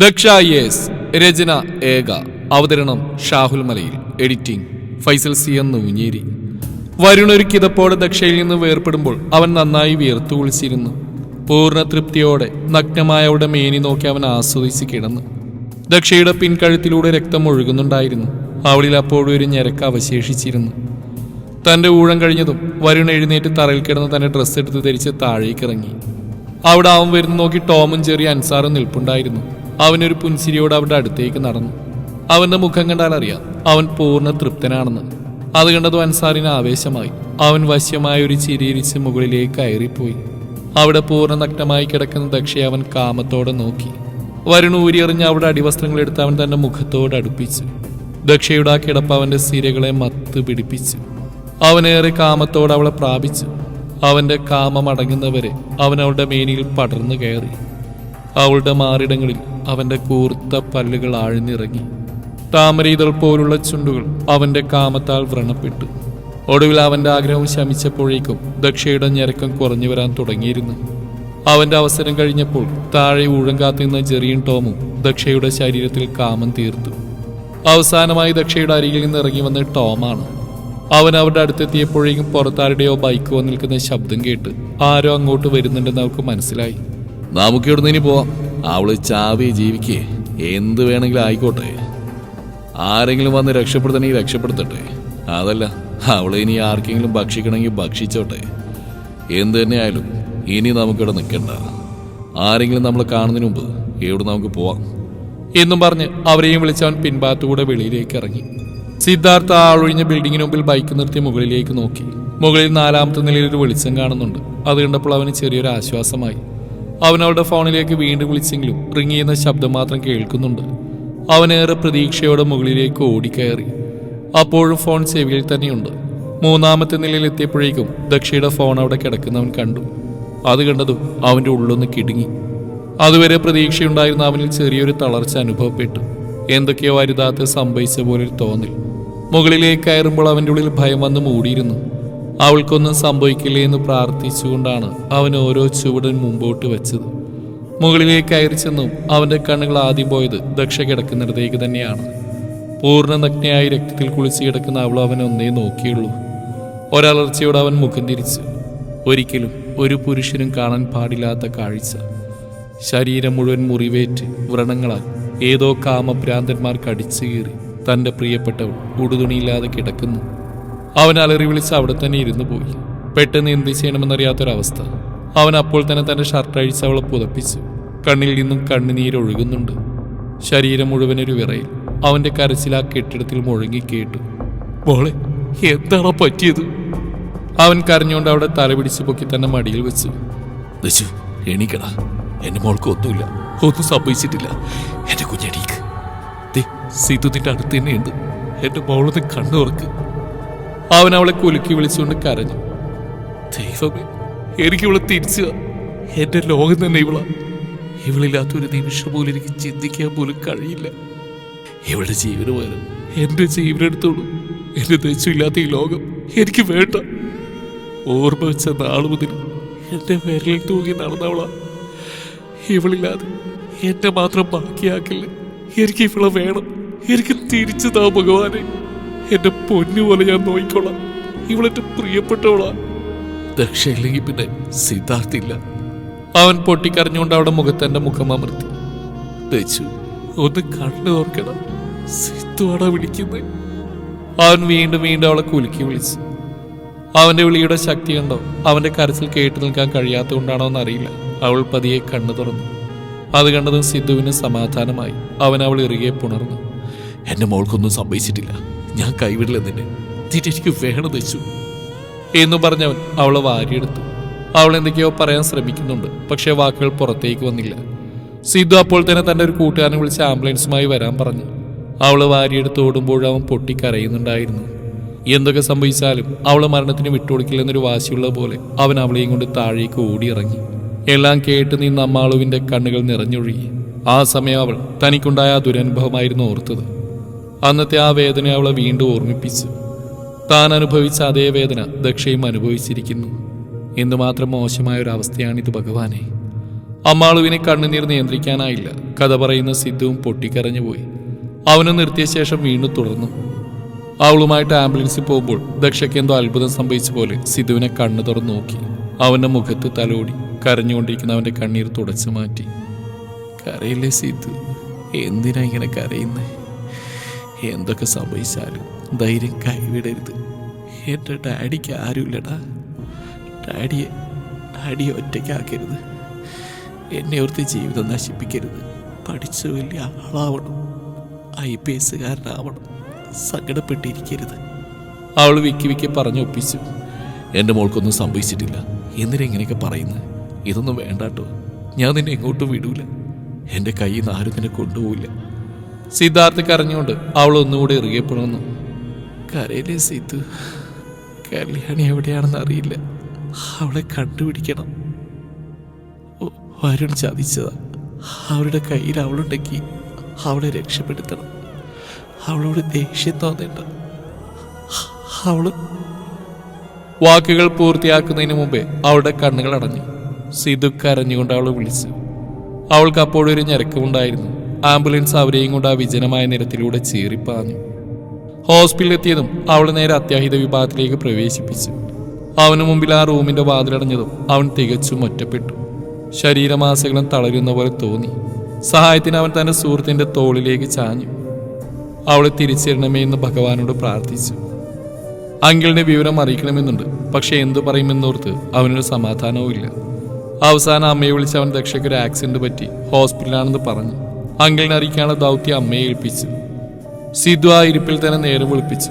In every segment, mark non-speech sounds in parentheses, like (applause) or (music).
Daksha yes രചന ഏക. അവതരണം ഷാഹുൽ മലയിൽ. എഡിറ്റിംഗ് ഫൈസൽ സി എന്ന് ഊഞ്ഞേരി വരുണൊരു ദക്ഷയിൽ നിന്ന് വേർപ്പെടുമ്പോൾ അവൻ നന്നായി വിയർത്തു കുളിച്ചിരുന്നു. പൂർണ തൃപ്തിയോടെ നഗ്നമായ അവളുടെ മേനി നോക്കി അവൻ ആസ്വദിച്ച് കിടന്നു. ദക്ഷയുടെ പിൻകഴുത്തിലൂടെ രക്തം ഒഴുകുന്നുണ്ടായിരുന്നു. അവളിൽ അപ്പോഴും ഒരു ഞരക്ക് അവശേഷിച്ചിരുന്നു. തന്റെ ഊഴം കഴിഞ്ഞതും വരുൺ എഴുന്നേറ്റ് തറയിൽ കിടന്ന് തന്റെ ഡ്രസ്സ് എടുത്ത് ധരിച്ച് താഴേക്കിറങ്ങി. അവിടെ അവൻ വരുന്ന നോക്കി ടോമും ചെറിയ അൻസാറും നിൽപ്പുണ്ടായിരുന്നു. അവനൊരു പുൻസിരിയോട് അവരുടെ അടുത്തേക്ക് നടന്നു. അവന്റെ മുഖം കണ്ടാൽ അറിയാം അവൻ പൂർണ തൃപ്തനാണെന്ന്. അത് കണ്ടതും അൻസാറിന് ആവേശമായി. അവൻ വശ്യമായ ഒരു ചിരിയിരിച്ച് മുകളിലേക്ക് കയറിപ്പോയി. അവിടെ പൂർണ നഗ്നമായി കിടക്കുന്ന ദക്ഷയെ അവൻ കാമത്തോടെ നോക്കി. വരുൺ ഊരിയെറിഞ്ഞ് അവിടെ അടിവസ്ത്രങ്ങൾ എടുത്ത് അവൻ തന്റെ മുഖത്തോട് അടുപ്പിച്ചു. ദക്ഷയുടെ ആ കിടപ്പ് അവന്റെ സിരകളെ മത്ത് പിടിപ്പിച്ചു. അവനേറെ കാമത്തോടെ അവളെ പ്രാപിച്ചു. അവന്റെ കാമം അടങ്ങുന്നവരെ അവൻ അവളുടെ മേനിയിൽ പടർന്നു കയറി. അവളുടെ മാറിടങ്ങളിൽ അവന്റെ കൂർത്ത പല്ലുകൾ ആഴ്ന്നിറങ്ങി. താമരീതൾ പോലുള്ള ചുണ്ടുകൾ അവന്റെ കാമത്താൽ വ്രണപ്പെട്ടു. ഒടുവിൽ അവന്റെ ആഗ്രഹം ശമിച്ചപ്പോഴേക്കും ദക്ഷയുടെ ഞരക്കം കുറഞ്ഞു വരാൻ തുടങ്ങിയിരുന്നു. അവന്റെ അവസരം കഴിഞ്ഞപ്പോൾ താഴെ ഊഴങ്കാത്തു നിന്ന ജെറിയും ടോമും ദക്ഷയുടെ ശരീരത്തിൽ കാമം തീർത്തു. അവസാനമായി ദക്ഷയുടെ അരികിൽ നിന്ന് ഇറങ്ങി വന്ന ടോമാണ്. അവൻ അവരുടെ അടുത്തെത്തിയപ്പോഴേക്കും പുറത്താരുടെയോ ബൈക്കോ നിൽക്കുന്ന ശബ്ദം കേട്ട് ആരോ അങ്ങോട്ട് വരുന്നുണ്ടെന്ന് അവർക്ക് മനസ്സിലായി. നമുക്ക് ഇവിടുന്ന് ഇനി പോവാം. അവൾ ചാവി ജീവിക്കേ. എന്ത് വേണമെങ്കിലും ആയിക്കോട്ടെ. ആരെങ്കിലും വന്ന് രക്ഷപ്പെടുത്തണെങ്കിൽ രക്ഷപ്പെടുത്തട്ടെ. അതല്ല അവളെ ഇനി ആർക്കെങ്കിലും ഭക്ഷിക്കണമെങ്കിൽ ഭക്ഷിച്ചോട്ടെ. എന്ത് തന്നെയായാലും ഇനി നമുക്കിവിടെ നിൽക്കണ്ട. ആരെങ്കിലും നമ്മളെ കാണുന്നതിന് മുമ്പ് എവിടെ നമുക്ക് പോവാം. എന്നും പറഞ്ഞ് അവരെയും വിളിച്ചവൻ പിൻഭാഗത്തുകൂടെ വെളിയിലേക്ക് ഇറങ്ങി. സിദ്ധാർത്ഥ ആളൊഴിഞ്ഞ ബിൽഡിങ്ങിന് മുമ്പിൽ ബൈക്ക് നിർത്തി മുകളിലേക്ക് നോക്കി. മുകളിൽ നാലാമത്തെ നിലയിൽ ഒരു വെളിച്ചം കാണുന്നുണ്ട്. അത് കണ്ടപ്പോൾ അവന് ചെറിയൊരു ആശ്വാസമായി. അവൻ അവളുടെ ഫോണിലേക്ക് വീണ്ടും വിളിച്ചെങ്കിലും റിങ് ചെയ്യുന്ന ശബ്ദം മാത്രം കേൾക്കുന്നുണ്ട്. അവനേറെ പ്രതീക്ഷയോടെ മുകളിലേക്ക് ഓടിക്കയറി. അപ്പോഴും ഫോൺ ചെവിയിൽ തന്നെയുണ്ട്. മൂന്നാമത്തെ നിലയിൽ എത്തിയപ്പോഴേക്കും ദക്ഷയുടെ ഫോൺ അവിടെ കിടക്കുന്നവൻ കണ്ടു. അത് കണ്ടതും അവന്റെ ഉള്ളൊന്ന് കിടുങ്ങി. അതുവരെ പ്രതീക്ഷയുണ്ടായിരുന്ന അവനിൽ ചെറിയൊരു തളർച്ച അനുഭവപ്പെട്ടു. എന്തൊക്കെയോ അരുതാത്ത സംഭവിച്ച പോലൊരു തോന്നൽ. മുകളിലേക്ക് കയറുമ്പോൾ അവന്റെ ഉള്ളിൽ ഭയം വന്ന് മൂടിയിരുന്നു. അവൾക്കൊന്നും സംഭവിക്കില്ലേ എന്ന് പ്രാർത്ഥിച്ചുകൊണ്ടാണ് അവൻ ഓരോ ചുവടും മുമ്പോട്ട് വെച്ചത്. മുകളിലേക്ക് കയറി ചെന്നും അവന്റെ കണ്ണുകൾ ആദ്യം പോയത് ദക്ഷ കിടക്കുന്നിടത്തേക്ക് തന്നെയാണ്. പൂർണ നഗ്നയായി രക്തത്തിൽ കുളിച്ച് കിടക്കുന്ന അവൾ അവൻ ഒന്നേ നോക്കിയുള്ളൂ. ഒരലർച്ചയോടെ അവൻ മുഖം തിരിച്ചു. ഒരിക്കലും ഒരു പുരുഷനും കാണാൻ പാടില്ലാത്ത കാഴ്ച. ശരീരം മുഴുവൻ മുറിവേറ്റ് വ്രണങ്ങളാൽ ഏതോ കാമഭ്രാന്തന്മാർ കടിച്ചു കീറി തന്റെ പ്രിയപ്പെട്ടവൾ ഉടുതുണിയില്ലാതെ കിടക്കുന്നു. അവൻ അലറി വിളിച്ച് അവിടെ തന്നെ ഇരുന്നു പോയി. പെട്ടെന്ന് എന്ത് ചെയ്യണമെന്നറിയാത്തൊരവസ്ഥ. അവൻ അപ്പോൾ തന്നെ തന്റെ ഷർട്ട് അഴിച്ച് അവളെ പുതപ്പിച്ചു. കണ്ണിൽ നിന്നും കണ്ണുനീരൊഴുകുന്നുണ്ട് ശരീരം മുഴുവൻ ഒരു വിറയിൽ. അവന്റെ കരച്ചിൽ ആ കെട്ടിടത്തിൽ മുഴങ്ങി കേട്ടു. മോളെ എന്താണോ പറ്റിയത്? അവൻ കരഞ്ഞുകൊണ്ട് അവിടെ തല പിടിച്ചു പൊക്കി തന്നെ മടിയിൽ വെച്ചു. ദശു എണീക്കടാ. എന്റെ മോൾക്ക് ഒന്നുമില്ല. ഒന്നും സംഭവിച്ചിട്ടില്ല. എന്റെ കുഞ്ഞടീക്ക് ദേ സീതു നിന്റെ അടുത്ത് തന്നെയുണ്ട്. എന്റെ മോളൊന്ന് കണ്ണു തുറക്ക് അവൻ അവളെ കുലുക്കി വിളിച്ചുകൊണ്ട് കരഞ്ഞു. ദൈവമേ എനിക്ക് ഇവളെ തിരിച്ചു. എന്റെ ലോകം തന്നെ ഇവളാ. ഇവളില്ലാത്തൊരു നിമിഷം പോലും എനിക്ക് ചിന്തിക്കാൻ പോലും കഴിയില്ല. ഇവളുടെ ജീവന് പകരം എന്റെ ജീവനെടുത്തോളൂ എന്റെ ദശമില്ലാത്ത ഈ ലോകം എനിക്ക് വേണ്ട. ഓർമ്മ വെച്ച നാൾ മുതൽ എന്റെ വിരലിൽ തൂങ്ങി നടന്നവളാ. ഇവളില്ലാതെ എന്നെ മാത്രം ബാക്കിയാക്കില്ല. എനിക്ക് ഇവളെ വേണം. എനിക്ക് തിരിച്ചു താ ഭഗവാനെ. എന്റെ പൊന്നു പോലെ ഞാൻ നോക്കിക്കോളാം ഇവളെന്റെ പ്രിയപ്പെട്ടവളാ. ദക്ഷ ഇല്ലെങ്കിൽ പിന്നെ സിദ്ധാർത്ഥില്ല. അവൻ പൊട്ടിക്കറിഞ്ഞുകൊണ്ട് അവിടെ മുഖത്തെന്റെ മുഖം അമർത്തി. ദച്ചു ഒന്ന് കണ്ണു ഓർക്കണം സിദ്ധുവാടാ വിളിക്കുന്നത് അവൻ വീണ്ടും വീണ്ടും അവളെ കുലുക്കി വിളിച്ചു. അവന്റെ വിളിയുടെ ശക്തി കണ്ടോ? അവന്റെ കരച്ചിൽ കേട്ടു നിൽക്കാൻ കഴിയാത്തതുകൊണ്ടാണോ എന്നറിയില്ല. അവൾ പതിയെ കണ്ണു തുറന്നു. അത് കണ്ടതും സിദ്ധുവിന് സമാധാനമായി. അവൻ അവൾ ഇറുകെ പുണർന്നു. എന്റെ മോൾക്കൊന്നും സംഭവിച്ചിട്ടില്ല. ഞാൻ കൈവിടില്ല നിന്നെ. നിന്നെ വേണം വെച്ചു. എന്ന് പറഞ്ഞവൻ അവളെ വാരിയെടുത്തു. അവൾ എന്തൊക്കെയോ പറയാൻ ശ്രമിക്കുന്നുണ്ട് പക്ഷേ വാക്കുകൾ പുറത്തേക്ക് വന്നില്ല. സിദ്ധു അപ്പോൾ തന്നെ തന്റെ ഒരു കൂട്ടുകാരനെ വിളിച്ച് ആംബുലൻസുമായി വരാൻ പറഞ്ഞു. അവൾ വാരിയെടുത്ത് ഓടുമ്പോൾ അവൻ പൊട്ടിക്കരയുന്നുണ്ടായിരുന്നു. എന്തൊക്കെ സംഭവിച്ചാലും അവൾ മരണത്തിന് വിട്ടുകൊടുക്കില്ലെന്നൊരു വാശിയുള്ള പോലെ അവൻ അവളെയും കൊണ്ട് താഴേക്ക് ഓടിയിറങ്ങി. എല്ലാം കേട്ട് നിന്ന് അമ്മാളുവിന്റെ കണ്ണുകൾ നിറഞ്ഞൊഴുകി. ആ സമയം അവൾ തനിക്കുണ്ടായ ദുരനുഭവമായിരുന്നു ഓർത്തത്. അന്നത്തെ ആ വേദന അവളെ വീണ്ടും ഓർമ്മിപ്പിച്ചു. താൻ അനുഭവിച്ച അതേ വേദന ദക്ഷയും അനുഭവിച്ചിരിക്കുന്നു. എന്തുമാത്രം മോശമായ ഒരു അവസ്ഥയാണിത് ഭഗവാനെ അമ്മാളുവിനെ കണ്ണുനീർ നിയന്ത്രിക്കാനായില്ല. കഥ പറയുന്ന സിദ്ധുവും പൊട്ടിക്കരഞ്ഞു പോയി. അവനെ നിർത്തിയ ശേഷം വീണ്ടും തുടർന്നു. അവളുമായിട്ട് ആംബുലൻസിൽ പോകുമ്പോൾ ദക്ഷയ്ക്ക് എന്തോ അത്ഭുതം സംഭവിച്ച പോലെ സിദ്ധുവിനെ കണ്ണു തുറന്നു നോക്കി. അവന്റെ മുഖത്ത് തലോടി കരഞ്ഞുകൊണ്ടിരിക്കുന്ന അവന്റെ കണ്ണീർ തുടച്ചു മാറ്റി. കരയില്ലേ സിദ്ധു? എന്തിനാ ഇങ്ങനെ കരയുന്നേ? എന്തൊക്കെ സംഭവിച്ചാലും ധൈര്യം കൈവിടരുത്. എന്റെ ഡാഡിക്ക് ആരുമില്ലടാ. ഡാഡിയെ ഡാഡിയെ ഒറ്റയ്ക്കാക്കരുത്. എന്നെ ഓർത്ത് ജീവിതം നശിപ്പിക്കരുത്. പഠിച്ചു വലിയ ആളാവണം. I P എസ്സുകാരനാവണം. സങ്കടപ്പെട്ടിരിക്കരുത്. അവൾ വിക്കി വിക്കി പറഞ്ഞൊപ്പിച്ചു എന്റെ മോൾക്കൊന്നും സംഭവിച്ചിട്ടില്ല. എന്തിനാ ഇങ്ങനെയൊക്കെ പറയുന്നത്? ഇതൊന്നും വേണ്ടാട്ടോ. ഞാൻ നിന്നെ എങ്ങോട്ടും വിടൂല. എന്റെ കയ്യിൽ നിന്ന് ആരും നിന്നെ കൊണ്ടുപോവില്ല. സിദ്ധാർത്ഥ് കരഞ്ഞുകൊണ്ട് അവൾ ഒന്നുകൂടി ഇറുകപ്പെടുന്നു കരയിലെ സിദ്ധു കല്യാണി എവിടെയാണെന്ന് അറിയില്ല. അവളെ കണ്ടുപിടിക്കണം. വരുൺ ചതിച്ചതാ. അവരുടെ കയ്യിൽ അവളുണ്ടെങ്കിൽ അവളെ രക്ഷപ്പെടുത്തണം. അവളോട് ദേഷ്യം തോന്നേണ്ട. അവൾ വാക്കുകൾ പൂർത്തിയാക്കുന്നതിന് മുമ്പേ അവളുടെ കണ്ണുകൾ അടഞ്ഞു. സിധു കരഞ്ഞുകൊണ്ട് അവൾ വിളിച്ചു. അവൾക്ക് അപ്പോഴൊരു ഞരക്കമുണ്ടായിരുന്നു. ആംബുലൻസ് അവരെയും കൊണ്ട് ആ വിജനമായ നിരത്തിലൂടെ ചീറിപ്പാഞ്ഞു. ഹോസ്പിറ്റലിൽ എത്തിയതും അവൾ നേരെ അത്യാഹിത വിഭാഗത്തിലേക്ക് പ്രവേശിപ്പിച്ചു. അവന് മുമ്പിൽ ആ റൂമിന്റെ വാതിലടഞ്ഞതും അവൻ തികച്ചും ഒറ്റപ്പെട്ടു. ശരീരമാസകളും തളരുന്ന പോലെ തോന്നി. സഹായത്തിന് അവൻ തന്റെ സുഹൃത്തിന്റെ തോളിലേക്ക് ചാഞ്ഞു. അവളെ തിരിച്ചിരണമേ എന്ന് ഭഗവാനോട് പ്രാർത്ഥിച്ചു. അങ്കിളിനെ വിവരം അറിയിക്കണമെന്നുണ്ട്. പക്ഷെ എന്തു പറയുമെന്നോർത്ത് അവനൊരു സമാധാനവും ഇല്ല അവസാനം അമ്മയെ വിളിച്ച് അവൻ ദക്ഷയ്ക്ക് ഒരു ആക്സിഡന്റ് പറ്റി ഹോസ്പിറ്റലാണെന്ന് പറഞ്ഞു. അങ്കിളിനെ അറിയിക്കാനുള്ള ദൗത്യം അമ്മയെ ഏൽപ്പിച്ചു. സിദ്ധു ആ ഇരിപ്പിൽ തന്നെ നേരെ വിളിപ്പിച്ചു.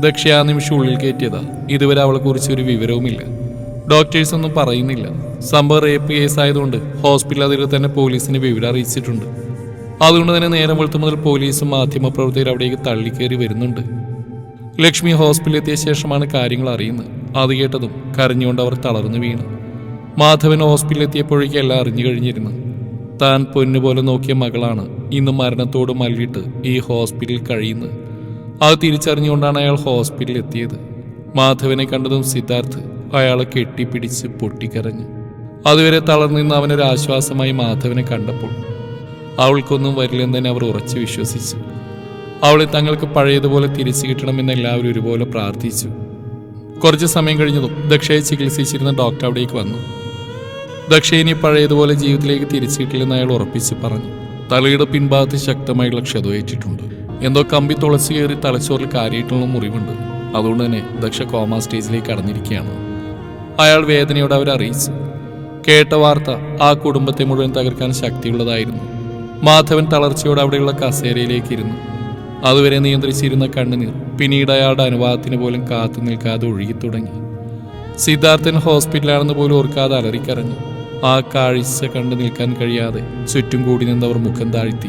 ദക്ഷ ആ നിമിഷം ഉള്ളിൽ കയറ്റിയതാ. ഇതുവരെ അവളെ കുറിച്ച് ഒരു വിവരവുമില്ല. ഡോക്ടേഴ്സ് ഒന്നും പറയുന്നില്ല. സംഭവം റേപ്പ് കേസ് ആയതുകൊണ്ട് ഹോസ്പിറ്റൽ അതിൽ തന്നെ പോലീസിന് വിവരം അറിയിച്ചിട്ടുണ്ട്. അതുകൊണ്ട് തന്നെ നേരം വെളുത്തു മുതൽ പോലീസും മാധ്യമപ്രവർത്തകർ അവിടേക്ക് തള്ളിക്കയറി വരുന്നുണ്ട്. ലക്ഷ്മി ഹോസ്പിറ്റലിൽ എത്തിയ ശേഷമാണ് കാര്യങ്ങൾ അറിയുന്നത്. അത് കേട്ടതും കരഞ്ഞുകൊണ്ട് അവർ തളർന്നു വീണു. മാധവൻ ഹോസ്പിറ്റലിൽ എത്തിയപ്പോഴേക്കും എല്ലാം അറിഞ്ഞു കഴിഞ്ഞിരുന്നു. താൻ പൊന്നുപോലെ നോക്കിയ മകളാണ് ഇന്ന് മരണത്തോട് മല്ലിട്ട് ഈ ഹോസ്പിറ്റലിൽ കഴിയുന്നത്. അത് തിരിച്ചറിഞ്ഞുകൊണ്ടാണ് അയാൾ ഹോസ്പിറ്റലിൽ എത്തിയത്. മാധവനെ കണ്ടതും സിദ്ധാർത്ഥ് അയാളെ കെട്ടിപ്പിടിച്ച് പൊട്ടിക്കരഞ്ഞു. അതുവരെ തളർന്നിന്ന് അവനൊരു ആശ്വാസമായി മാധവനെ കണ്ടപ്പോൾ അവൾക്കൊന്നും വരില്ലെന്ന് തന്നെ അവർ ഉറച്ചു വിശ്വസിച്ചു. അവളെ തങ്ങൾക്ക് പഴയതുപോലെ തിരിച്ചു കിട്ടണമെന്ന് എല്ലാവരും ഒരുപോലെ പ്രാർത്ഥിച്ചു. കുറച്ച് സമയം കഴിഞ്ഞതും ദക്ഷയെ ചികിത്സിച്ചിരുന്ന ഡോക്ടർ അവിടേക്ക് വന്നു. ദക്ഷ ഇനി പഴയതുപോലെ ജീവിതത്തിലേക്ക് തിരിച്ചു കിട്ടില്ലെന്ന് അയാൾ ഉറപ്പിച്ച് പറഞ്ഞു. തലയുടെ പിൻഭാഗത്ത് ശക്തമായുള്ള ക്ഷതമേറ്റിട്ടുണ്ട് എന്തോ കമ്പി തുളച്ചു കയറി തലച്ചോറിൽ കാര്യമായിട്ടുള്ള മുറിവുണ്ട്. അതുകൊണ്ട് തന്നെ ദക്ഷ കോമ സ്റ്റേജിലേക്ക് കടന്നിരിക്കുകയാണ്. അയാൾ വേദനയോടെ അവരെ അറിയിച്ചു. കേട്ട വാർത്ത ആ കുടുംബത്തെ മുഴുവൻ തകർക്കാൻ ശക്തിയുള്ളതായിരുന്നു. മാധവൻ തളർച്ചയോടെ അവിടെയുള്ള കസേരയിലേക്ക് ഇരുന്നു. അതുവരെ നിയന്ത്രിച്ചിരുന്ന കണ്ണുനീർ പിന്നീട് അയാളുടെ അനുവാദത്തിന് പോലും കാത്തു നിൽക്കാതെ ഒഴുകി തുടങ്ങി. സിദ്ധാർത്ഥൻ ഹോസ്പിറ്റലാണെന്ന് പോലും ഓർക്കാതെ അലറിക്കരഞ്ഞു. ആ കാഴ്ച കണ്ടു നിൽക്കാൻ കഴിയാതെ ചുറ്റും കൂടി നിന്നവർ മുഖം താഴ്ത്തി.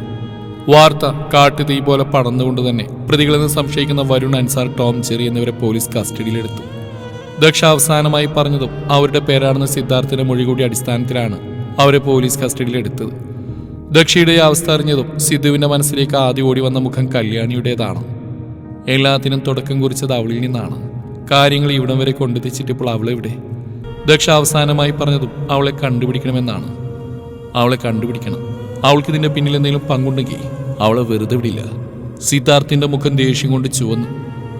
വാർത്ത കാട്ടുതീ പോലെ പടർന്നുകൊണ്ട് തന്നെ പ്രതികളെന്ന് സംശയിക്കുന്ന വരുൺ അൻസാർ ടോം ചെറി എന്നിവരെ പോലീസ് കസ്റ്റഡിയിലെടുത്തു. ദക്ഷ അവസാനമായി പറഞ്ഞതും അവരുടെ പേരാണെന്ന സിദ്ധാർത്ഥിന്റെ മൊഴി കൂടി അടിസ്ഥാനത്തിലാണ് അവരെ പോലീസ് കസ്റ്റഡിയിലെടുത്തത്. ദക്ഷയുടെ അവസ്ഥ അറിഞ്ഞതും സിദ്ധുവിന്റെ മനസ്സിലേക്ക് ആദ്യം ഓടി വന്ന മുഖം കല്യാണിയുടേതാണ്. എല്ലാത്തിനും തുടക്കം കുറിച്ചത് അവളിൽ നിന്നാണ്. കാര്യങ്ങൾ ഇവിടം വരെ കൊണ്ടെത്തിച്ചിട്ടിപ്പോൾ അവളെവിടെ? ദക്ഷ അവസാനമായി പറഞ്ഞതും അവളെ കണ്ടുപിടിക്കണമെന്നാണ്. അവളെ കണ്ടുപിടിക്കണം. അവൾക്ക് ഇതിന്റെ പിന്നിൽ എന്തെങ്കിലും പങ്കുണ്ടെങ്കിൽ അവളെ വെറുതെ വിടില്ല. സിദ്ധാർത്ഥിന്റെ മുഖം ദേഷ്യം കൊണ്ട് ചുവന്നു.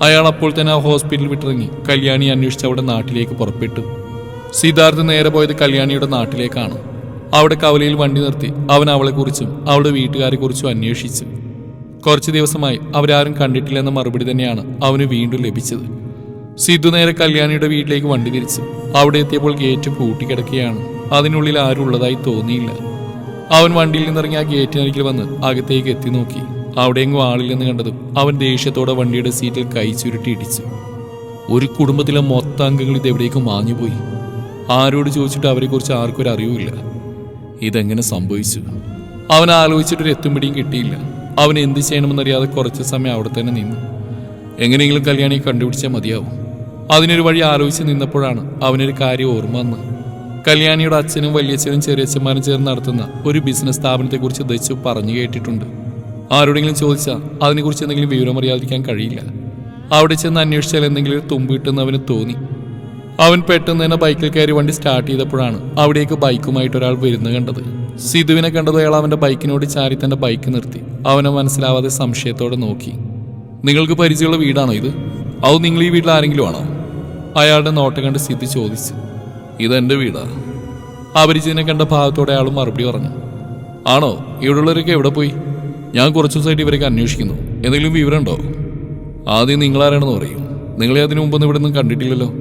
അയാൾ അപ്പോൾ തന്നെ ആ ഹോസ്പിറ്റലിൽ വിട്ടിറങ്ങി കല്യാണി അന്വേഷിച്ച് അവിടെ നാട്ടിലേക്ക് പുറപ്പെട്ടു. സിദ്ധാർത്ഥ് നേരെ പോയത് കല്യാണിയുടെ നാട്ടിലേക്കാണ്. അവിടെ കവലയിൽ വണ്ടി നിർത്തി അവൻ അവളെക്കുറിച്ചും അവളുടെ വീട്ടുകാരെക്കുറിച്ചും അന്വേഷിച്ചു. കുറച്ചു ദിവസമായി അവരാരും കണ്ടിട്ടില്ലെന്ന മറുപടി തന്നെയാണ് അവന് വീണ്ടും ലഭിച്ചത്. സിദ്ധു നേരെ കല്യാണിയുടെ വീട്ടിലേക്ക് വണ്ടി തിരിച്ചു അവിടെ എത്തിയപ്പോൾ ഗേറ്റ് പൂട്ടിക്കിടക്കുകയാണ്. അതിനുള്ളിൽ ആരും ഉള്ളതായി തോന്നിയില്ല. അവൻ വണ്ടിയിൽ നിന്നിറങ്ങി ആ ഗേറ്റിനരികിൽ വന്ന് അകത്തേക്ക് എത്തി നോക്കി. അവിടെയെങ്ങും ആളില്ലെന്ന് കണ്ടതും അവൻ ദേഷ്യത്തോടെ വണ്ടിയുടെ സീറ്റിൽ കൈ ചുരുട്ടി ഇടിച്ചു. ഒരു കുടുംബത്തിലെ മൊത്ത അംഗങ്ങൾ ഇതെവിടേക്കും മാഞ്ഞുപോയി. ആരോട് ചോദിച്ചിട്ട് അവരെക്കുറിച്ച് ആർക്കൊരു ഒരു അറിവുമില്ല. ഇതെങ്ങനെ സംഭവിച്ചു? അവൻ ആലോചിച്ചിട്ടൊരു എത്തും പിടിയും കിട്ടിയില്ല. അവൻ എന്ത് ചെയ്യണമെന്നറിയാതെ കുറച്ച് സമയം അവിടെ തന്നെ നിന്നു. എങ്ങനെയെങ്കിലും കല്യാണി കണ്ടുപിടിച്ചാൽ മതിയാവും. അതിനൊരു വഴി ആലോചിച്ച് നിന്നപ്പോഴാണ് അവനൊരു കാര്യം ഓർമ്മ വന്ന് കല്യാണിയുടെ അച്ഛനും വലിയച്ഛനും ചെറിയച്ഛന്മാരും ചേർന്ന് നടത്തുന്ന ഒരു ബിസിനസ് സ്ഥാപനത്തെക്കുറിച്ച് ദച്ചു പറഞ്ഞു കേട്ടിട്ടുണ്ട്. ആരോടെങ്കിലും ചോദിച്ചാൽ അതിനെക്കുറിച്ച് എന്തെങ്കിലും വിവരം അറിയാതിരിക്കാൻ കഴിയില്ല. അവിടെ ചെന്ന് അന്വേഷിച്ചാൽ എന്തെങ്കിലും ഒരു തുമ്പ് കിട്ടുന്നവന് തോന്നി. അവൻ പെട്ടെന്ന് തന്നെ ബൈക്കിൽ കയറി വണ്ടി സ്റ്റാർട്ട് ചെയ്തപ്പോഴാണ് അവിടേക്ക് ബൈക്കുമായിട്ട് ഒരാൾ വരുന്നത് കണ്ടത്. സിധുവിനെ കണ്ടത് അയാൾ അവന്റെ ബൈക്കിനോട് ചാരി തന്റെ ബൈക്ക് നിർത്തി. അവനെ മനസ്സിലാവാതെ സംശയത്തോടെ നോക്കി. നിങ്ങൾക്ക് പരിചയമുള്ള വീടാണോ ഇത്? അത് നിങ്ങൾ ഈ വീട്ടിൽ ആരെങ്കിലും ആണോ? അയാളുടെ നോട്ടം കണ്ട് സിദ്ധി ചോദിച്ചു. ഇതെന്റെ വീടാ. അപരിചിതനെ കണ്ട ഭാഗത്തോടെ അയാൾ മറുപടി പറഞ്ഞു. ആണോ? ഇവിടെയുള്ളവരൊക്കെ എവിടെ പോയി? ഞാൻ കുറച്ച് ദിവസമായിട്ട് ഇവരൊക്കെ അന്വേഷിക്കുന്നു. എന്തെങ്കിലും വിവരമുണ്ടോ? ആദ്യം നിങ്ങളാരാണെന്ന് പറയും. നിങ്ങളെ അതിനു മുമ്പൊന്നും ഇവിടെ നിന്നും കണ്ടിട്ടില്ലല്ലോ.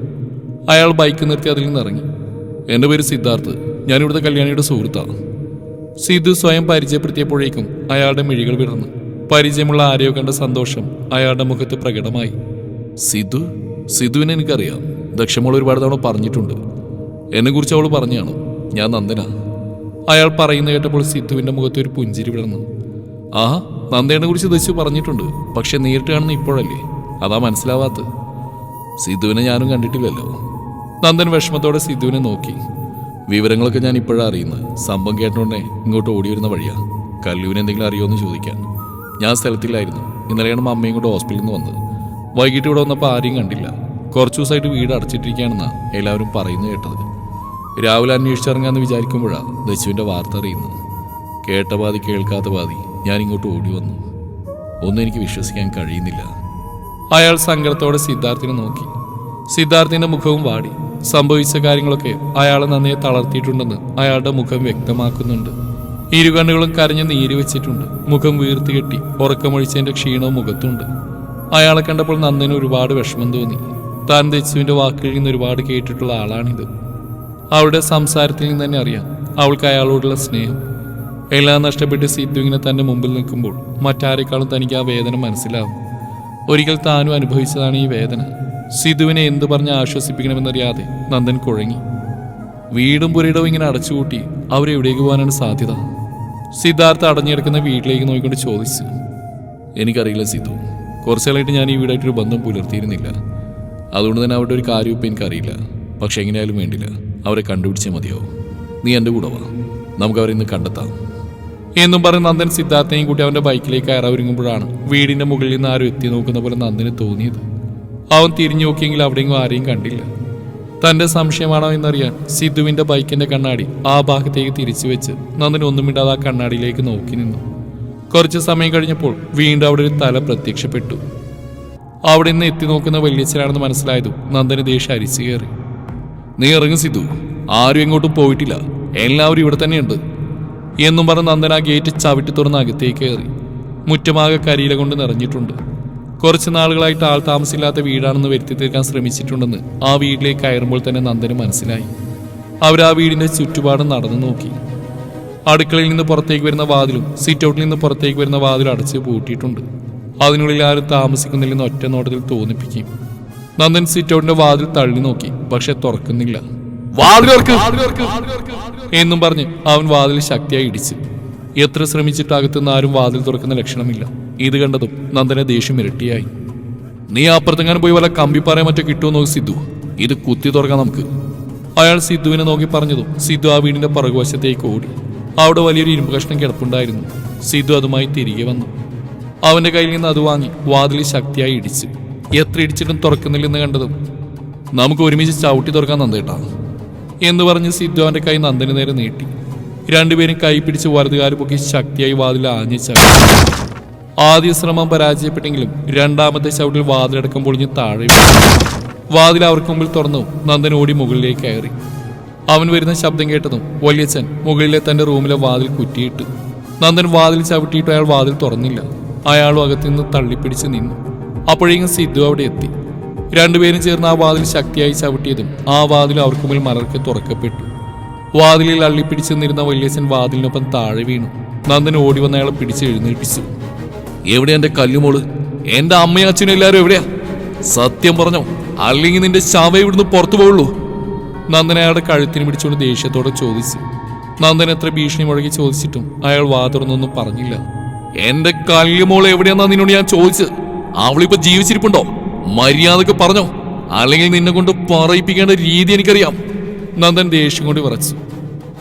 അയാൾ ബൈക്ക് നിർത്തി അതിൽ നിന്ന് ഇറങ്ങി. എന്റെ പേര് സിദ്ധാർത്ഥ്. ഞാനിവിടുത്തെ കല്യാണിയുടെ സുഹൃത്താണ് സിദ്ധു സ്വയം പരിചയപ്പെടുത്തിയപ്പോഴേക്കും അയാളുടെ മിഴികൾ വിടർന്നു. പരിചയമുള്ള ആരെയോ കണ്ട സന്തോഷം അയാളുടെ മുഖത്ത് പ്രകടമായി. സിദ്ധു? സിദ്ധുവിനെ എനിക്കറിയാം. ദക്ഷമോൾ ഒരുപാട് തവണ പറഞ്ഞിട്ടുണ്ട്. എന്നെക്കുറിച്ച് അവൾ പറഞ്ഞാണ്. ഞാൻ നന്ദന. അയാൾ പറയുന്ന കേട്ടപ്പോൾ സിദ്ധുവിന്റെ മുഖത്ത് ഒരു പുഞ്ചിരി വിടർന്നു ആ നന്ദേനെ കുറിച്ച് ദശു പറഞ്ഞിട്ടുണ്ട്. പക്ഷെ നേരിട്ട് കാണുന്ന ഇപ്പോഴല്ലേ? അതാ മനസ്സിലാവാത്തത് സിധുവിനെ ഞാനും കണ്ടിട്ടില്ലല്ലോ. നന്ദൻ വിഷമത്തോടെ സിധുവിനെ നോക്കി. വിവരങ്ങളൊക്കെ ഞാൻ ഇപ്പോഴാണ് അറിയുന്നത്. സംഭവം കേട്ടോണ്ടേ ഇങ്ങോട്ട് ഓടി വരുന്ന വഴിയാ. കല്ലുവിന് എന്തെങ്കിലും എന്ന് ചോദിക്കാൻ. ഞാൻ സ്ഥലത്തില്ലായിരുന്നു. ഇന്നലെയാണ് അമ്മയും കൂടെ ഹോസ്പിറ്റലിൽ നിന്ന് വന്നത്. വൈകിട്ട് ഇവിടെ വന്നപ്പോൾ ആരെയും കണ്ടില്ല. കുറച്ചു ദിവസമായിട്ട് വീട് അടച്ചിട്ടിരിക്കുകയാണെന്നാണ് എല്ലാവരും പറയുന്നത് കേട്ടത്. രാവിലെ അന്വേഷിച്ചിറങ്ങാന്ന് വിചാരിക്കുമ്പോഴാണ് ദശുവിന്റെ വാർത്ത അറിയുന്നത്. കേട്ട പാതി കേൾക്കാത്ത പാതി ഞാൻ ഇങ്ങോട്ട് ഓടി വന്നു. ഒന്നും എനിക്ക് വിശ്വസിക്കാൻ കഴിയുന്നില്ല. അയാൾ സങ്കടത്തോടെ സിദ്ധാർത്ഥിനെ നോക്കി. സിദ്ധാർത്ഥിന്റെ മുഖവും വാടി. സംഭവിച്ച കാര്യങ്ങളൊക്കെ അയാളെ നന്നേ തളർത്തിയിട്ടുണ്ടെന്ന് അയാളുടെ മുഖം വ്യക്തമാക്കുന്നുണ്ട്. ഇരുകണ്ണുകളും കരഞ്ഞ് നീര് വെച്ചിട്ടുണ്ട് മുഖം വീർത്തുകെട്ടി ഉറക്കമൊഴിച്ചതിന്റെ ക്ഷീണവും മുഖത്തുണ്ട്. അയാളെ കണ്ടപ്പോൾ നന്ദന് ഒരുപാട് വിഷമം തോന്നി. താൻ ദേശുവിന്റെ വാക്കുകളിൽ നിന്ന് ഒരുപാട് കേട്ടിട്ടുള്ള ആളാണിത്. അവളുടെ സംസാരത്തിൽ നിന്ന് തന്നെ അറിയാം അവൾക്ക് അയാളോടുള്ള സ്നേഹം. എല്ലാം നഷ്ടപ്പെട്ട് സിദ്ധു ഇങ്ങനെ തന്റെ മുമ്പിൽ നിൽക്കുമ്പോൾ മറ്റാരെക്കാളും തനിക്ക് ആ വേദന മനസ്സിലാവും. ഒരിക്കൽ താനും അനുഭവിച്ചതാണ് ഈ വേദന. സിധുവിനെ എന്തു പറഞ്ഞ് ആശ്വസിപ്പിക്കണമെന്നറിയാതെ നന്ദൻ കുഴങ്ങി. വീടും പുരയിടവും ഇങ്ങനെ അടച്ചുകൂട്ടി അവരെവിടേക്ക് പോകാനാണ് സാധ്യത? സിദ്ധാർത്ഥ അടഞ്ഞിടക്കുന്ന വീട്ടിലേക്ക് നോക്കിക്കൊണ്ട് ചോദിച്ചു. എനിക്കറിയില്ല സിധു കുറച്ചാളായിട്ട് ഞാൻ ഈ വീടായിട്ടൊരു ബന്ധം പുലർത്തിയിരുന്നില്ല. അതുകൊണ്ട് തന്നെ അവരുടെ ഒരു കാര്യം ഇപ്പം എനിക്കറിയില്ല. പക്ഷെ എങ്ങനെയായാലും വേണ്ടില്ല. അവരെ കണ്ടുപിടിച്ചേ മതിയാവും. നീ എന്റെ കൂടെ വാ. നമുക്ക് അവരെ ഇന്ന് കണ്ടെത്താം. എന്നും പറഞ്ഞ് നന്ദൻ സിദ്ധാർത്ഥനെയും കൂട്ടി അവന്റെ ബൈക്കിലേക്ക് കയറാവിരുങ്ങുമ്പോഴാണ് വീടിന്റെ മുകളിൽ നിന്ന് ആരും എത്തി നോക്കുന്ന പോലെ നന്ദന് തോന്നിയത്. അവൻ തിരിഞ്ഞു നോക്കിയെങ്കിൽ അവിടെയെങ്കിലും ആരെയും കണ്ടില്ല. തന്റെ സംശയമാണോ എന്നറിയാൻ സിദ്ധുവിന്റെ ബൈക്കിന്റെ കണ്ണാടി ആ ഭാഗത്തേക്ക് തിരിച്ചു വെച്ച് നന്ദൻ ഒന്നും മിണ്ടാതെ ആ കണ്ണാടിയിലേക്ക് നോക്കി നിന്നു. കുറച്ച് സമയം കഴിഞ്ഞപ്പോൾ വീണ്ടും അവിടെ ഒരു തല പ്രത്യക്ഷപ്പെട്ടു. അവിടെ നിന്ന് എത്തി നോക്കുന്ന വല്യച്ഛനാണെന്ന് മനസ്സിലായതും നന്ദന് ദേഷ്യം അരിച്ചു കയറി. നീ ഇറങ്ങും സിദ്ധു. ആരും എങ്ങോട്ടും പോയിട്ടില്ല. എല്ലാവരും ഇവിടെ തന്നെയുണ്ട് എന്നും പറഞ്ഞ് നന്ദൻ ആ ഗേറ്റ് ചവിട്ടി തുറന്ന് അകത്തേക്ക് കയറി. മുറ്റമാകെ കരിയില കൊണ്ട് നിറഞ്ഞിട്ടുണ്ട്. കുറച്ച് നാളുകളായിട്ട് ആൾ താമസമില്ലാത്ത വീടാണെന്ന് വരുത്തി തീർക്കാൻ ശ്രമിച്ചിട്ടുണ്ടെന്ന് ആ വീട്ടിലേക്ക് കയറുമ്പോൾ തന്നെ നന്ദന് മനസ്സിലായി. അവർ ആ വീടിന്റെ ചുറ്റുപാടും നടന്നു നോക്കി. അടുക്കളയിൽ നിന്ന് പുറത്തേക്ക് വരുന്ന വാതിലും സിറ്റ് ഔട്ടിൽ നിന്ന് പുറത്തേക്ക് വരുന്ന വാതിലും അടച്ച് പൂട്ടിയിട്ടുണ്ട്. അതിനുള്ളിൽ ആരും താമസിക്കുന്നില്ലെന്ന് ഒറ്റ നോട്ടത്തിൽ തോന്നിപ്പിക്കും. നന്ദൻ സിറ്റ് ഔട്ടിന്റെ വാതിൽ തള്ളി നോക്കി പക്ഷെ തുറക്കുന്നില്ല. എന്നും പറഞ്ഞ് അവൻ വാതിൽ ശക്തിയായി ഇടിച്ചു. എത്ര ശ്രമിച്ചിട്ട് അകത്തുനിന്ന് ആരും വാതിൽ തുറക്കുന്ന ലക്ഷണമില്ല. ഇത് കണ്ടതും നന്ദനെ ദേഷ്യം ഇരട്ടിയായി. നീ അപ്പുറത്തെങ്ങാനും പോയി വല്ല കമ്പിപ്പാറയോ മറ്റോ കിട്ടുമോ നോക്കി സിദ്ധു. ഇത് കുത്തി തുറക്കാം നമുക്ക്. അയാൾ സിദ്ധുവിനെ നോക്കി പറഞ്ഞതും സിദ്ധു ആ വീടിന്റെ പുറകുവശത്തേക്ക് ഓടി. അവിടെ വലിയൊരു ഇരുമ്പ് കഷ്ണം കിടപ്പുണ്ടായിരുന്നു. സിദ്ധു അതുമായി തിരികെ വന്നു. അവന്റെ കയ്യിൽ നിന്ന് അത് വാങ്ങി വാതിൽ ശക്തിയായി ഇടിച്ചു. എത്ര ഇടിച്ചിട്ടും തുറക്കുന്നില്ലെന്ന് കണ്ടതും നമുക്ക് ഒരുമിച്ച് ചവിട്ടി തുറക്കാൻ നന്ദേട്ടാ എന്ന് പറഞ്ഞ് സിദ്ധു അവന്റെ കൈ നന്ദന് നേരെ നീട്ടി. രണ്ടുപേരും കൈ പിടിച്ച് വലതുകാൽ പൊക്കി ശക്തിയായി വാതിൽ ആഞ്ഞു ആദ്യ ശ്രമം പരാജയപ്പെട്ടെങ്കിലും രണ്ടാമത്തെ ചവിട്ടിൽ വാതിലടക്കം പൊളിഞ്ഞ് താഴെ. വാതിൽ അവർക്ക് മുമ്പിൽ തുറന്നു നന്ദൻ ഓടി മുകളിലേക്ക് കയറി. അവൻ വരുന്ന ശബ്ദം കേട്ടതും വലിയച്ഛൻ മുകളിലെ തന്റെ റൂമിലെ വാതിൽ കുറ്റിയിട്ടു. നന്ദൻ വാതിൽ ചവിട്ടിയിട്ട് അയാൾ വാതിൽ തുറന്നില്ല. അയാളും അകത്തുനിന്ന് തള്ളിപ്പിടിച്ച് നിന്നു. അപ്പോഴേക്കും സിദ്ധു അവിടെ എത്തി. രണ്ടുപേരും ചേർന്ന് ആ വാതിൽ ശക്തിയായി ചവിട്ടിയതും ആ വാതിൽ അവർക്ക് മുമ്പിൽ മലർക്കെ തുറക്കപ്പെട്ടു. വാതിലിൽ അള്ളിപ്പിടിച്ച് നിന്നിരുന്ന വലിയച്ഛൻ വാതിലിനൊപ്പം താഴെ വീണു. നന്ദൻ ഓടി വന്ന അയാളെ പിടിച്ച് എഴുന്നേൽപ്പിച്ചു എവിടെ എന്റെ കല്ലുമോൾ? എന്റെ അമ്മയും അച്ഛനും എല്ലാവരും എവിടെയാ? സത്യം പറഞ്ഞോ അല്ലെങ്കിൽ നിന്റെ ശവ ഇവിടുന്ന് പുറത്തു പോവുള്ളൂ. നന്ദൻ അയാളുടെ കഴുത്തിന് പിടിച്ചുകൊണ്ട് ദേഷ്യത്തോടെ ചോദിച്ചു. നന്ദൻ എത്ര ഭീഷണി മുഴകി ചോദിച്ചിട്ടും അയാൾ വാതുറന്നൊന്നും പറഞ്ഞില്ല. എന്റെ കല്യമോൾ എവിടെയാന്നാ നിന്നോട് ഞാൻ ചോദിച്ചത്? അവളിപ്പോ ജീവിച്ചിരിപ്പുണ്ടോ? മര്യാദയ്ക്ക് പറഞ്ഞോ? അല്ലെങ്കിൽ നിന്നെ കൊണ്ട് പറയിപ്പിക്കേണ്ട രീതി എനിക്കറിയാം. നന്ദൻ ദേഷ്യം കൊണ്ട് വിറച്ചു.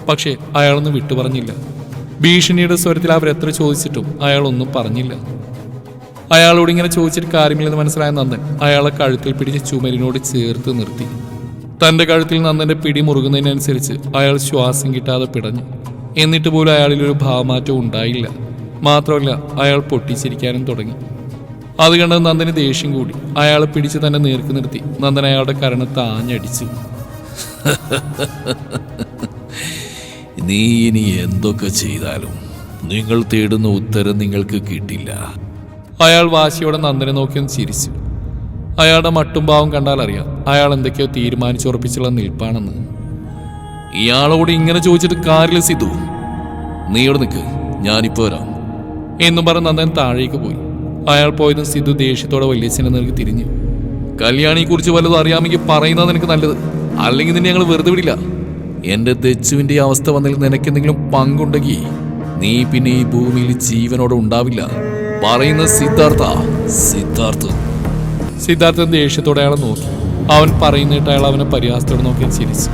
പക്ഷേ അയാളൊന്നും വിട്ടു പറഞ്ഞില്ല ഭീഷണിയുടെ സ്വരത്തിൽ അവരെത്ര ചോദിച്ചിട്ടും അയാൾ ഒന്നും പറഞ്ഞില്ല. അയാളോട് ഇങ്ങനെ ചോദിച്ചിട്ട് കാര്യമില്ലെന്ന് മനസ്സിലായ നന്ദൻ അയാളെ കഴുത്തിൽ പിടിച്ച് ചുമരിനോട് ചേർത്ത് നിർത്തി. തന്റെ കഴുത്തിൽ നന്ദന്റെ പിടി മുറുകുന്നതിനനുസരിച്ച് അയാൾ ശ്വാസം കിട്ടാതെ പിടഞ്ഞു. എന്നിട്ട് പോലും അയാളിൽ ഒരു ഭാവമാറ്റം ഉണ്ടായില്ല. മാത്രമല്ല അയാൾ പൊട്ടിച്ചിരിക്കാനും തുടങ്ങി. അത് കണ്ട് നന്ദന് ദേഷ്യം കൂടി. അയാൾ പിടിച്ച് തന്നെ നേർക്ക് നിർത്തി. നന്ദൻ അയാളുടെ കരണത്ത് ആഞ്ഞടിച്ചു (laughs) നീ ഇനി എന്തൊക്കെ ചെയ്താലും നിങ്ങൾ തേടുന്ന ഉത്തരം നിങ്ങൾക്ക് കിട്ടില്ല. അയാൾ വാശിയോടെ നന്ദനെ നോക്കി ഒന്ന് ചിരിച്ചു. അയാളുടെ മട്ടും ഭാവം കണ്ടാൽ അറിയാം. അയാൾ എന്തൊക്കെയോ തീരുമാനിച്ചുറപ്പിച്ചുള്ള നിൽപ്പാണെന്ന്. ഇയാളോട് ഇങ്ങനെ ചോദിച്ചിട്ട് കാറിൽ സിദ്ധു. നീ ഇവിടെ നിൽക്ക് ഞാനിപ്പോ വരാം. എന്നും പറഞ്ഞ് നന്ദൻ താഴേക്ക് പോയി. അയാൾ പോയതും സിദ്ധു ദേഷ്യത്തോടെ വല്യച്ഛനെ നിനക്ക് തിരിഞ്ഞു. കല്യാണിയെ കുറിച്ച് വല്ലതും അറിയാമെങ്കിൽ പറയുന്നത് നിനക്ക് നല്ലത്. അല്ലെങ്കിൽ നിന്നെ ഞങ്ങൾ വെറുതെ വിടില്ല. എന്റെ ദച്ചുവിന്റെ അവസ്ഥ വന്നതിൽ നിനക്ക് എന്തെങ്കിലും പങ്കുണ്ടെങ്കിൽ നീ പിന്നെ ഈ ഭൂമിയിൽ ജീവനോടെ ഉണ്ടാവില്ല. പറയുന്ന സിദ്ധാർത്ഥ. സിദ്ധാർത്ഥ്. സിദ്ധാർത്ഥൻ ദേഷ്യത്തോടെ അയാളെ നോക്കി. അവൻ പറയുന്നിട്ട് അയാൾ അവനെ പരിഹാസത്തോടെ നോക്കി ചിരിച്ചു.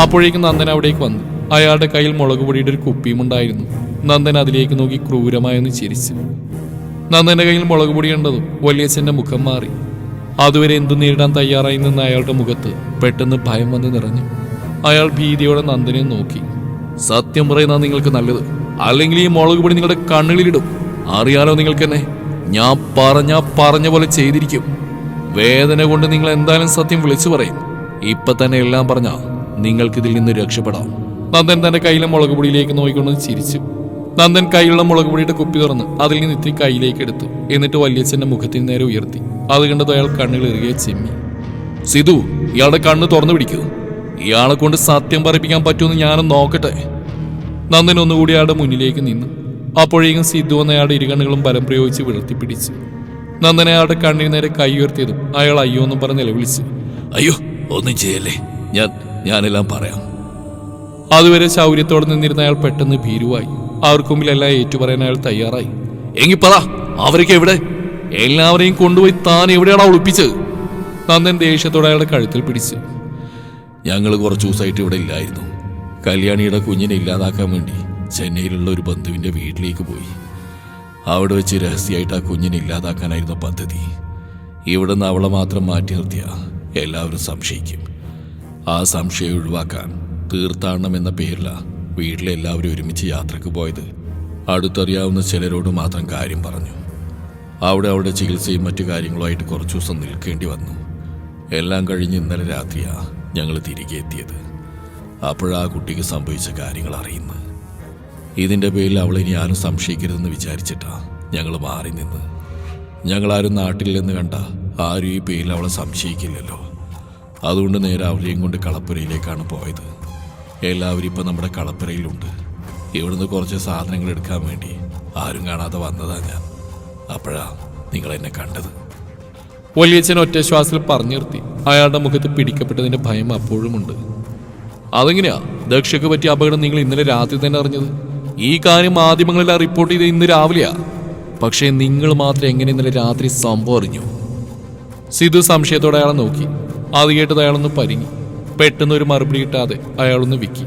അപ്പോഴേക്കും നന്ദൻ അവിടേക്ക് വന്നു. അയാളുടെ കയ്യിൽ മുളക് പൊടിയുടെ ഒരു കുപ്പിയും ഉണ്ടായിരുന്നു. നന്ദൻ അതിലേക്ക് നോക്കി ക്രൂരമായൊന്ന് ചിരിച്ചു. നന്ദന്റെ കയ്യിൽ മുളക് പൊടി കണ്ടതും വലിയച്ഛന്റെ മുഖം മാറി. അതുവരെ എന്തു നേരിടാൻ തയ്യാറായി നിന്ന അയാളുടെ മുഖത്ത് പെട്ടെന്ന് ഭയം വന്ന് നിറഞ്ഞു. അയാൾ ഭീതിയോടെ നന്ദനെ നോക്കി. സത്യം പറയുന്ന നിങ്ങൾക്ക് നല്ലത്. അല്ലെങ്കിൽ ഈ മുളക് പൊടി നിങ്ങളുടെ കണ്ണുകളിലിടും അറിയാലോ നിങ്ങൾക്ക് എന്നെ ഞാൻ പറഞ്ഞ പറഞ്ഞ പോലെ ചെയ്തിരിക്കും. വേദന കൊണ്ട് നിങ്ങൾ എന്തായാലും സത്യം വിളിച്ചു പറയും. ഇപ്പൊ തന്നെ എല്ലാം പറഞ്ഞാ നിങ്ങൾക്കിതിൽ നിന്ന് രക്ഷപ്പെടാം. നന്ദൻ തന്റെ കയ്യിലെ മുളക് പൊടിയിലേക്ക് നോക്കിക്കൊണ്ട് ചിരിച്ചു. നന്ദൻ കയ്യിലുള്ള മുളക് പൊടിയുടെ കുപ്പി തുറന്ന് അതിൽ നിന്ന് ഇത്തിരി കയ്യിലേക്ക് എടുത്തു. എന്നിട്ട് വല്യച്ഛന്റെ മുഖത്തിന് നേരെ ഉയർത്തി. അത് കണ്ടത് അയാൾ കണ്ണുകൾ ഇറുകെ ചിമ്മി. സിധു ഇയാളുടെ കണ്ണ് തുറന്നു പിടിക്കൂ. ഇയാളെ കൊണ്ട് സത്യം പറയിപ്പിക്കാൻ പറ്റുമെന്ന് ഞാനും നോക്കട്ടെ. നന്ദൻ ഒന്നുകൂടി അയാളുടെ മുന്നിലേക്ക് നിന്നു. അപ്പോഴേക്കും സിദ്ധു എന്ന അയാളുടെ ഇരുകണ്ണുകളും ബലം പ്രയോഗിച്ച് വിളർത്തിപ്പിടിച്ചു നന്ദൻ അയാളുടെ കണ്ണിന് നേരെ കൈ ഉയർത്തിയതും അയാൾ അയ്യോ എന്നും പറഞ്ഞ് നിലവിളിച്ച്. അയ്യോ ഒന്നും ചെയ്യല്ലേ? ഞാൻ ഞാനെല്ലാം പറയാം. അതുവരെ ശൗര്യത്തോടെ നിന്നിരുന്ന അയാൾ പെട്ടെന്ന് ഭീരുവായി. അവർക്ക് മുമ്പിൽ എല്ലാം ഏറ്റുപറയാൻ അയാൾ തയ്യാറായി. എങ്കി പറ അവരൊക്കെ എവിടെ? എല്ലാവരെയും കൊണ്ടുപോയി താൻ എവിടെയാണ് ഒളിപ്പിച്ചത്? നന്ദൻ ദേഷ്യത്തോടെ അയാളുടെ കഴുത്തിൽ പിടിച്ചു. ഞങ്ങൾ കുറച്ച് ദിവസമായിട്ട് ഇവിടെ ഇല്ലായിരുന്നു. കല്യാണിയുടെ കുഞ്ഞിനെ ഇല്ലാതാക്കാൻ വേണ്ടി ചെന്നൈയിലുള്ള ഒരു ബന്ധുവിന്റെ വീട്ടിലേക്ക് പോയി. അവിടെ വെച്ച് രഹസ്യമായിട്ട് ആ കുഞ്ഞിനെ ഇല്ലാതാക്കാനായിരുന്നു പദ്ധതി. ഇവിടെ നിന്ന് അവളെ മാത്രം മാറ്റി നിർത്തിയ എല്ലാവരും സംശയിക്കും. ആ സംശയം ഒഴിവാക്കാൻ തീർത്ഥാടനം എന്ന പേരിലാണ് വീട്ടിലെ എല്ലാവരും ഒരുമിച്ച് യാത്രയ്ക്ക് പോയത്. അടുത്തറിയാവുന്ന ചിലരോട് മാത്രം കാര്യം പറഞ്ഞു. അവിടെ അവിടെ ചികിത്സയും മറ്റു കാര്യങ്ങളുമായിട്ട് കുറച്ചു ദിവസം നിൽക്കേണ്ടി വന്നു. എല്ലാം കഴിഞ്ഞ് ഇന്നലെ രാത്രിയാണ് ഞങ്ങൾ തിരികെ എത്തിയത്. അപ്പോഴാ കുട്ടിക്ക് സംഭവിച്ച കാര്യങ്ങൾ അറിയുന്നത് ഇതിന്റെ പേരിൽ അവൾ ഇനി ആരും സംശയിക്കരുതെന്ന് വിചാരിച്ചിട്ടാ ഞങ്ങൾ മാറി നിന്ന്. ഞങ്ങളാരും നാട്ടിലെന്ന് കണ്ട ആരും ഈ പേരിൽ അവളെ സംശയിക്കില്ലല്ലോ. അതുകൊണ്ട് നേരെ അവളെയും കൊണ്ട് കളപ്പുരയിലേക്കാണ് പോയത്. എല്ലാവരും ഇപ്പം നമ്മുടെ കളപ്പുരയിലുണ്ട്. ഇവിടുന്ന് കുറച്ച് സാധനങ്ങൾ എടുക്കാൻ വേണ്ടി ആരും കാണാതെ വന്നതാ ഞാൻ. അപ്പോഴാ നിങ്ങൾ എന്നെ കണ്ടത്. വലിയച്ഛൻ ഒറ്റ ശ്വാസത്തിൽ പറഞ്ഞു നിർത്തി. അയാളുടെ മുഖത്ത് പിടിക്കപ്പെട്ടതിന്റെ ഭയം അപ്പോഴുമുണ്ട്. അതെങ്ങനെയാ? ദക്ഷയ്ക്ക് പറ്റിയ അപകടം നിങ്ങൾ ഇന്നലെ രാത്രി തന്നെ അറിഞ്ഞത്? ഈ കാര്യം മാധ്യമങ്ങളെല്ലാം റിപ്പോർട്ട് ചെയ്ത് ഇന്ന് രാവിലെയാ. പക്ഷേ നിങ്ങൾ മാത്രം എങ്ങനെ ഇന്നലെ രാത്രി സംഭവം അറിഞ്ഞു? സിധു സംശയത്തോടെ അയാളെ നോക്കി. അത് കേട്ടത് അയാളൊന്ന് പരിങ്ങി. പെട്ടെന്ന് ഒരു മറുപടി കിട്ടാതെ അയാളൊന്ന് വിക്കി.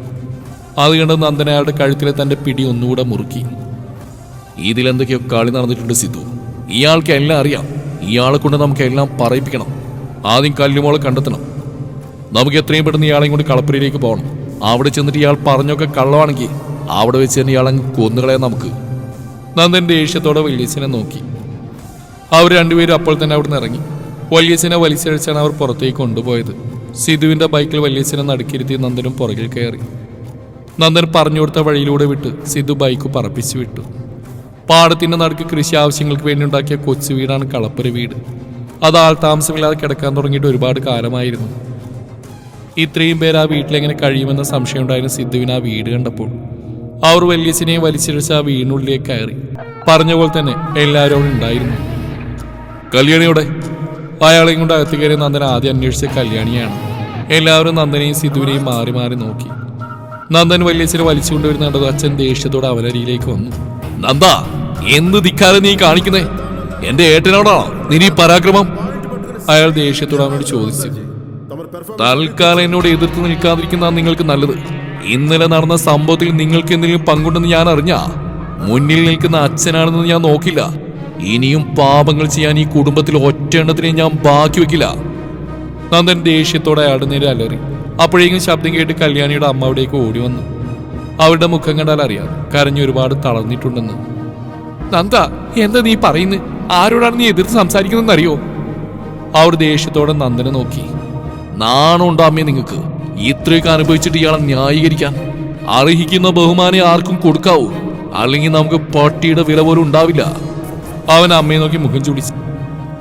അത് കണ്ട് നന്ദൻ അയാളുടെ കഴുത്തിലെ തന്റെ പിടി ഒന്നുകൂടെ മുറുക്കി. ഇതിലെന്തൊക്കെയോ കളി നടന്നിട്ടുണ്ട് സിദ്ധു ഇയാൾക്ക് എല്ലാം അറിയാം. ഇയാളെ കൊണ്ട് നമുക്ക് എല്ലാം പറയിപ്പിക്കണം. ആദ്യം കല്ലുമോളെ കണ്ടെത്തണം. നമുക്ക് എത്രയും പെട്ടെന്ന് ഇയാളെയും കൂടി കളപ്പുരയിലേക്ക് പോകണം. അവിടെ ചെന്നിട്ട് ഇയാൾ പറഞ്ഞൊക്കെ കള്ളമാണെങ്കിൽ അവിടെ വെച്ച് തന്നെ ഇയാളങ്ങ് കൊന്നുകളയാൻ നമുക്ക്. നന്ദൻ ദേഷ്യത്തോടെ വല്യച്ഛനെ നോക്കി. അവർ രണ്ടുപേരും അപ്പോൾ തന്നെ അവിടെ നിന്ന് ഇറങ്ങി. വല്യച്ഛനെ വലിച്ചഴിച്ചാണ് അവർ പുറത്തേക്ക് കൊണ്ടുപോയത്. സിധുവിന്റെ ബൈക്കിൽ വല്യച്ഛനെ നടുക്കിരുത്തി നന്ദനും പുറകിൽ കയറി. നന്ദൻ പറഞ്ഞു കൊടുത്ത വഴിയിലൂടെ വിട്ട് സിധു ബൈക്ക് പറപ്പിച്ചു വിട്ടു. പാടത്തിന്റെ നടുക്ക് കൃഷി ആവശ്യങ്ങൾക്ക് വേണ്ടി ഉണ്ടാക്കിയ കൊച്ചു വീടാണ് കളപ്പുര വീട്. അത് ആൾ താമസമില്ലാതെ കിടക്കാൻ തുടങ്ങിയിട്ട് ഒരുപാട് കാലമായിരുന്നു. ഇത്രയും പേര് ആ വീട്ടിലെങ്ങനെ കഴിയുമെന്ന സംശയം ഉണ്ടായിരുന്ന സിദ്ധുവിന് ആ വീട് കണ്ടപ്പോൾ അവർ വല്യച്ഛനെയും വലിച്ചിഴച്ച ആ വീടിനുള്ളിലേക്ക് കയറി. പറഞ്ഞ പോലെ തന്നെ എല്ലാവരും അവിടെ ഉണ്ടായിരുന്നു. കല്യാണിയോടെ അയാളെയും കൊണ്ട് അകത്ത് കയറി നന്ദൻ ആദ്യം അന്വേഷിച്ച കല്യാണിയാണ്. എല്ലാവരും നന്ദനെയും സിദ്ധുവിനെയും മാറി മാറി നോക്കി. നന്ദൻ വല്യച്ഛനെ വലിച്ചുകൊണ്ടുവരുന്ന കണ്ടത് അച്ഛൻ ദേഷ്യത്തോടെ അവനരിയിലേക്ക് വന്നു. നന്ദ എന്ത് ധിക്കാരം നീ കാണിക്കുന്നേ? എന്റെ ഏട്ടനോടാണോ നിനീ പരാക്രമം? അയാൾ ദേഷ്യത്തോടെ അവനോട് ചോദിച്ചു. തൽക്കാലം എന്നോട് എതിർത്ത് നിൽക്കാതിരിക്കുന്ന നിങ്ങൾക്ക് നല്ലത്. ഇന്നലെ നടന്ന സംഭവത്തിൽ നിങ്ങൾക്ക് എന്തെങ്കിലും പങ്കുണ്ടെന്ന് ഞാൻ അറിഞ്ഞ? മുന്നിൽ നിൽക്കുന്ന അച്ഛനാണെന്ന് ഞാൻ നോക്കില്ല. ഇനിയും പാപങ്ങൾ ചെയ്യാൻ ഈ കുടുംബത്തിൽ ഒറ്റ എണ്ണത്തിനെ ഞാൻ ബാക്കി വെക്കില്ല. നന്ദൻ ദേഷ്യത്തോടെ അയാളുടെ നേരെ അലറി. അപ്പോഴേക്കും ശബ്ദം കേട്ട് കല്യാണിയുടെ അമ്മ അവിടേക്ക് ഓടി വന്നു. അവരുടെ മുഖം കണ്ടാൽ അറിയാം. കരഞ്ഞു ഒരുപാട് തളർന്നിട്ടുണ്ടെന്ന്. നന്ദ എന്താ നീ പറയുന്നത് ആരോടാണ് നീ എതിർത്ത് സംസാരിക്കുന്നതെന്ന് അറിയോ അവർ ദേഷ്യത്തോടെ നന്ദനെ നോക്കി. നാണുണ്ടോ നിങ്ങൾക്ക്? ഇത്രയൊക്കെ അനുഭവിച്ചിട്ട് ഇയാളെ ന്യായീകരിക്കാൻ അർഹിക്കുന്ന ബഹുമാനം ആർക്കും കൊടുക്കാവൂ. അല്ലെങ്കിൽ നമുക്ക് പട്ടിയുടെ വില പോലും ഉണ്ടാവില്ല. അവൻ അമ്മയെ നോക്കി മുഖം ചൂടിച്ചു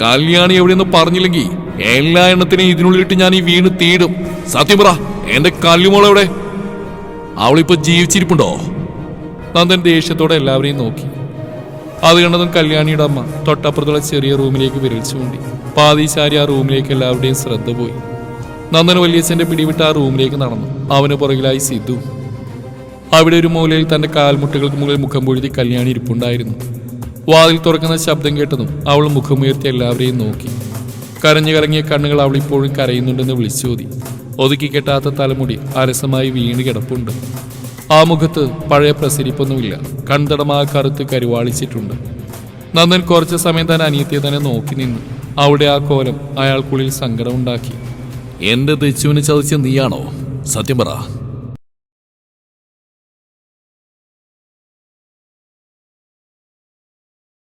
കല്യാണി എവിടെയെന്ന് പറഞ്ഞില്ലെങ്കിൽ എല്ലാ എണ്ണത്തിനെയും ഇതിനുള്ളിലിട്ട് ഞാൻ ഈ വീണ് തീടും. സത്യം പറ എന്റെ കല്ലുമോൾ എവിടെ? അവളിപ്പോ ജീവിച്ചിരിപ്പുണ്ടോ? നന്ദൻ ദേഷ്യത്തോടെ എല്ലാവരെയും നോക്കി. അത് കണ്ടതും കല്യാണിയുടെ അമ്മ തൊട്ടപ്പുറത്തുള്ള ചെറിയ റൂമിലേക്ക് വിരൽ ചൂണ്ടി പാതിശാരി ആ റൂമിലേക്ക് എല്ലാവരുടെയും ശ്രദ്ധ പോയി. നന്ദൻ വലിയച്ഛന്റെ പിടിവിട്ട് ആ റൂമിലേക്ക് നടന്നു. അവന് പുറകിലായി സിദ്ധു. അവിടെ ഒരു മൂലയിൽ തന്റെ കാൽമുട്ടുകൾക്ക് മുകളിൽ മുഖം പൊഴുതി കല്യാണി ഇരിപ്പുണ്ടായിരുന്നു. വാതിൽ തുറക്കുന്ന ശബ്ദം കേട്ടതും അവൾ മുഖമുയർത്തി എല്ലാവരെയും നോക്കി. കരഞ്ഞു കലങ്ങിയ കണ്ണുകൾ അവൾ ഇപ്പോഴും കരയുന്നുണ്ടെന്ന് വിളിച്ചോതി ഒതുക്കി കെട്ടാത്ത തലമുടി അരസമായി വീണ് കിടപ്പുണ്ട്. ആ മുഖത്ത് പഴയ പ്രസരിപ്പൊന്നുമില്ല. കൺതടമാ കറുത്ത് കരുവാളിച്ചിട്ടുണ്ട്. നന്ദൻ കുറച്ച് സമയം താൻ അനിയത്തിയെ തന്നെ നോക്കി നിന്നു. അവിടെ ആ കോലം അയാൾക്കുള്ളിൽ സങ്കടമുണ്ടാക്കി. എന്റെ തെച്ചുവിനെ ചതിച്ച നീയാണോ? സത്യം പറ.